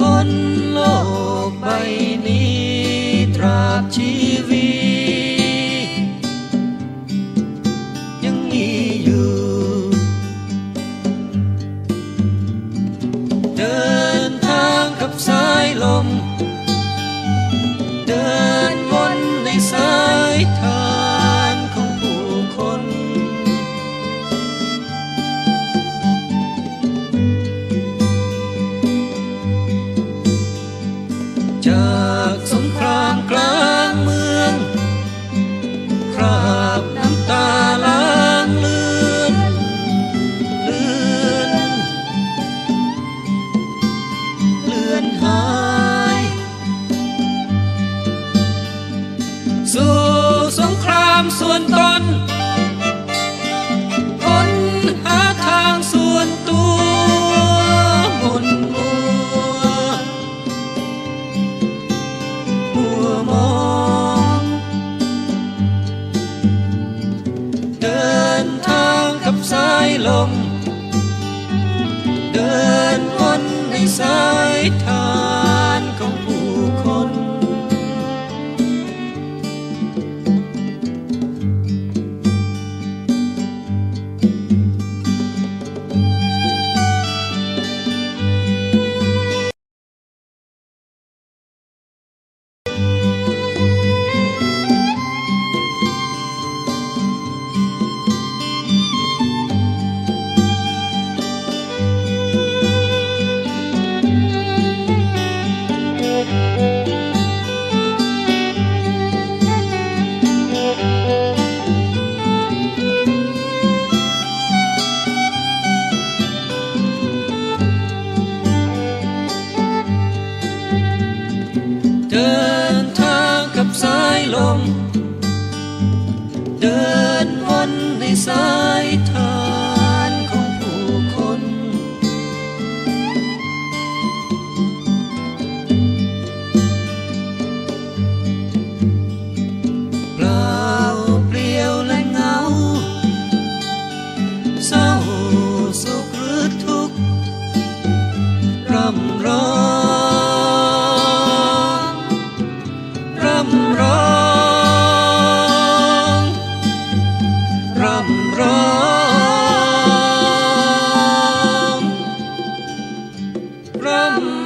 บนโลกใบนี้ตราบชีวิตยังมีอยู่ เดินทางกับสายลม จากสงครามกลางเมือง คราบน้ำตาล้างเลือนเลือนเลือนหายสู่สงครามส่วนตน side time. สายทานของผู้คน เปล่าเปลี่ยวและเงา เศร้าสุขหรือทุกข์ร่ำร้อง from